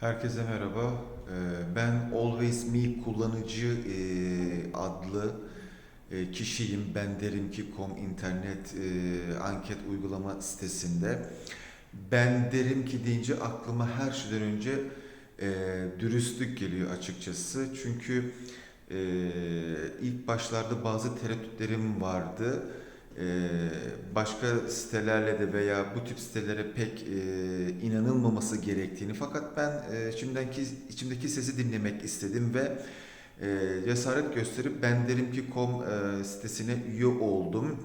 Herkese merhaba. Ee, Ben Always Me kullanıcı e, adlı e, kişiyim. Ben derim ki com internet e, anket uygulama sitesinde. Ben derim ki deyince aklıma her şeyden önce dürüstlük geliyor açıkçası. Çünkü ilk başlarda bazı tereddütlerim vardı. Ee, başka sitelerle de veya bu tip sitelere pek e, inanılmaması gerektiğini fakat ben e, içimdeki içimdeki sesi dinlemek istedim ve e, cesaret gösterip ben derim ki com e, sitesine üye oldum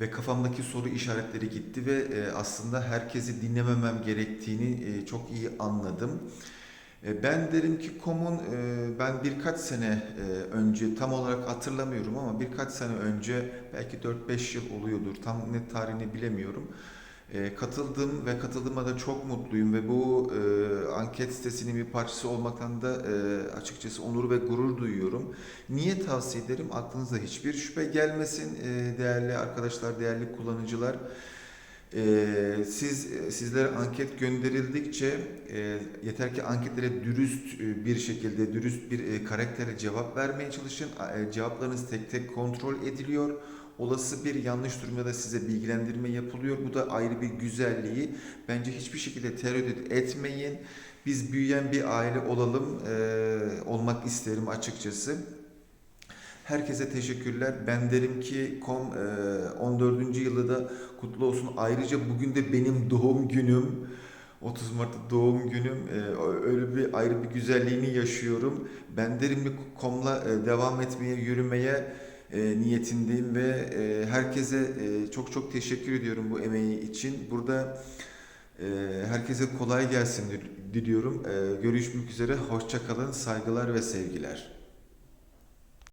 ve kafamdaki soru işaretleri gitti ve aslında herkesi dinlememem gerektiğini çok iyi anladım. E, Ben derim ki Kom'un e, ben birkaç sene e, önce tam olarak hatırlamıyorum ama birkaç sene önce belki 4-5 yıl oluyordur tam net tarihini bilemiyorum. Katıldım ve katıldığıma da çok mutluyum ve bu anket sitesinin bir parçası olmaktan da açıkçası onur ve gurur duyuyorum. Niye tavsiye ederim? Aklınıza hiçbir şüphe gelmesin değerli arkadaşlar, değerli kullanıcılar. Ee, siz sizlere anket gönderildikçe e, yeter ki anketlere dürüst e, bir şekilde dürüst bir e, karaktere cevap vermeye çalışın. E, cevaplarınız tek tek kontrol ediliyor. Olası bir yanlış durumda da size bilgilendirme yapılıyor. Bu da ayrı bir güzelliği. Bence hiçbir şekilde tereddüt etmeyin. Biz büyüyen bir aile olalım, e, olmak isterim açıkçası. Herkese teşekkürler. Ben derim ki kom e, 14. yılı da kutlu olsun. Ayrıca bugün de benim doğum günüm. 30 Mart'ta doğum günüm. E, öyle bir ayrı bir güzelliğini yaşıyorum. Ben derim ki komla e, devam etmeye, yürümeye e, niyetindeyim ve e, herkese e, çok çok teşekkür ediyorum bu emeği için. Burada e, herkese kolay gelsin diliyorum. E, görüşmek üzere. Hoşça kalın. Saygılar ve sevgiler.